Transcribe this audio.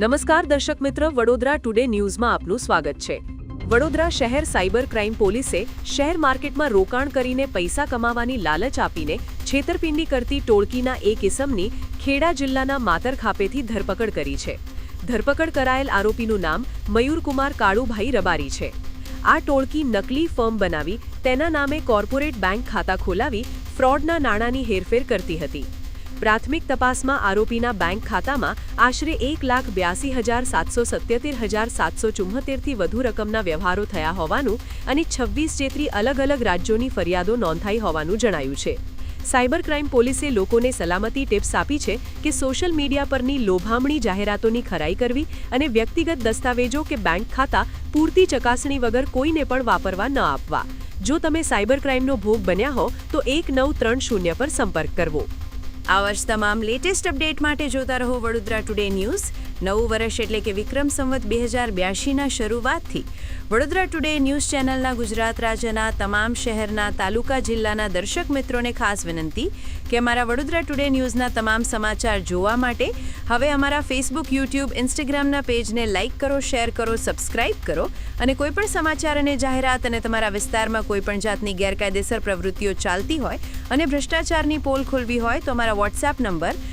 નમસ્કાર દર્શક મિત્ર, વડોદરા ટુડે ન્યૂઝમાં આપનું સ્વાગત છે. વડોદરા શહેર સાયબર ક્રાઇમ પોલીસે શહેર માર્કેટમાં રોકાણ કરીને પૈસા કમાવાની લાલચ આપીને છેતરપિંડી કરતી ટોળકીના એક ઇસમની ખેડા જિલ્લાના માતર ખાપેથી ધરપકડ કરી છે. ધરપકડ કરાયેલ આરોપીનું નામ મયુરકુમાર કાળુભાઈ રબારી છે. આ ટોળકી નકલી ફર્મ બનાવી તેના નામે કોર્પોરેટ બેંક ખાતા ખોલાવી ફ્રોડના નાણાંની હેરફેર કરતી હતી. પ્રાથમિક તપાસમાં આરોપીના બેંક ખાતામાં આશરે એક લાખ બ્યાસી હજાર સાતસો સત્યોતેર હજાર સાતસો ચુમ્મોતેરથી વધુ રકમના વ્યવહારો થયા હોવાનું અને છવ્વીસ જેટલી અલગ અલગ રાજ્યોની ફરિયાદો નોંધાઈ હોવાનું જણાયું છે. સાયબર ક્રાઇમ પોલીસે લોકોને સલામતી ટિપ્સ આપી છે કે સોશિયલ મીડિયા પરની લોભામણી જાહેરાતોની ખરાઈ કરવી અને વ્યક્તિગત દસ્તાવેજો કે બેંક ખાતા પૂરતી ચકાસણી વગર કોઈને પણ વાપરવા ન આપવા. જો તમે સાયબર ક્રાઇમનો ભોગ બન્યા હો, તો એક નવ ત્રણ શૂન્ય પર સંપર્ક કરવો. આ વર્ષ તમામ લેટેસ્ટ અપડેટ માટે જોતા રહો વડોદરા ટુડે ન્યૂઝ નવું વર્ષ એટલે કે વિક્રમ સંવત બે હજાર બ્યાસીના શરૂઆતથી. વડોદરા ટુડે ન્યૂઝ ચેનલના ગુજરાત રાજ્યના તમામ શહેરના તાલુકા જિલ્લાના દર્શક મિત્રોને ખાસ વિનંતી કે અમારા વડોદરા ટુડે ન્યૂઝના તમામ સમાચાર જોવા માટે હવે અમારા ફેસબુક યુટ્યુબ ઇન્સ્ટાગ્રામના પેજને લાઇક કરો, શેર કરો, સબસ્ક્રાઇબ કરો અને કોઈપણ સમાચાર અને જાહેરાત અને તમારા વિસ્તારમાં કોઈપણ જાતની ગેરકાયદેસર પ્રવૃત્તિઓ ચાલતી હોય અને ભ્રષ્ટાચારની પોલ ખોલવી હોય તો અમારા WhatsApp number